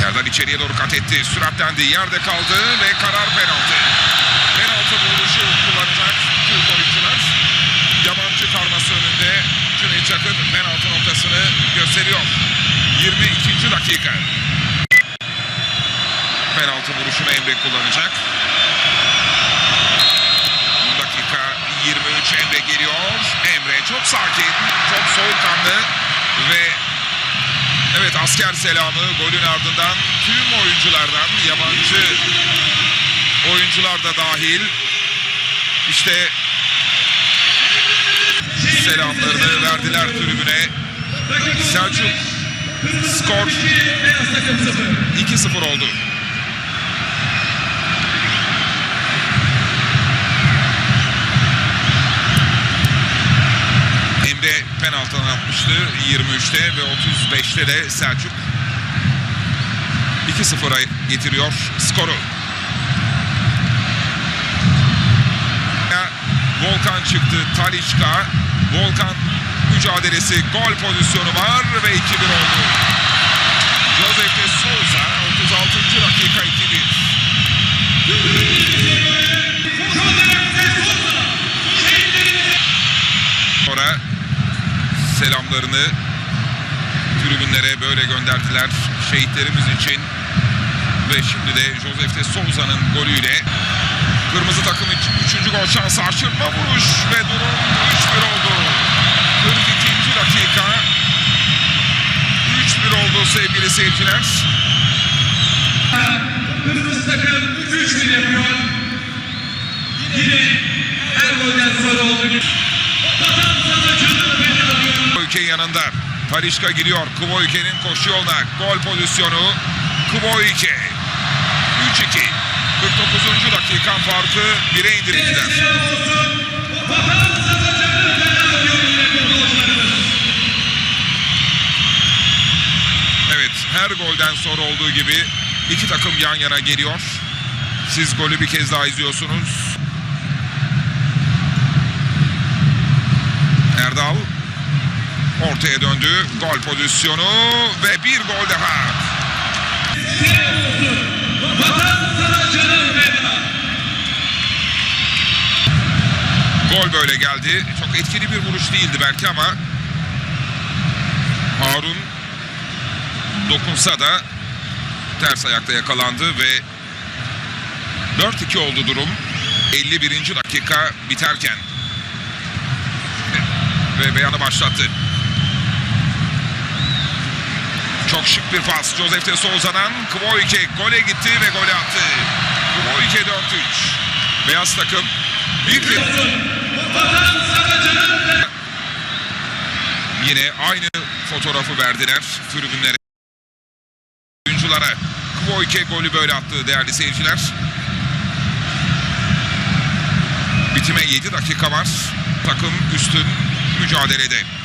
Serdar içeriye doğru kat etti. Süratlendi. Yerde kaldı ve karar penaltı. Penaltı vuruşu kullanacak Türk oyuncular. Yabancı karması önünde Cüneyt Çakır penaltı noktasını gösteriyor. 22. dakika. Penaltı vuruşunu Emre kullanacak. Dakika 23 Emre geliyor. Emre çok sakin, çok soğukkanlı ve evet asker selamı golün ardından tüm oyunculardan yabancı oyuncular da dahil işte selamlarını verdiler tribüne. Selçuk skor 2-0 oldu. Emre penaltıdan atmıştı 23'te ve 35'te de Selçuk 2-0'a getiriyor skoru. Volkan çıktı. Talişka. Volkan mücadelesi. Gol pozisyonu var ve 2-1 oldu. Josef de Souza 36. dakika 2-1. Selamlarını tribünlere böyle gönderdiler şehitlerimiz için. Ve şimdi de Josef de Souza'nın golüyle Kırmızı takım için 3. gol şansı aşırma vuruş ve durum 3-1 oldu. 42. dakika 3-1 oldu sevgili seyirciler. Kırmızı takım 3-1 yapıyor. Yine her golden sonra olduğu gibi. Ediyor. Kvoyke yanında. Talişka giriyor. Kvoyke'nin koşu yoluna. Gol pozisyonu. Kvoyke. 3-2. 49. dakika farkı 1'e indirdiler. Evet her golden sonra olduğu gibi iki takım yan yana geliyor. Siz golü bir kez daha izliyorsunuz. Erdal ortaya döndü. Gol pozisyonu ve bir gol daha. Gol böyle geldi. Çok etkili bir vuruş değildi belki ama Harun dokunsa da ters ayakta yakalandı ve 4-2 oldu durum. 51. dakika biterken. Ve beyanı başlattı. Çok şık bir pas. Josef de Souza'dan Kvoyke gole gitti ve golü attı. Kvoyke 4-3. Beyaz takım bir Yine aynı fotoğrafı verdiler tribünlere. Oyunculara Kvoyke golü böyle attı değerli seyirciler. Bitime 7 dakika var. Takım üstün mücadelede.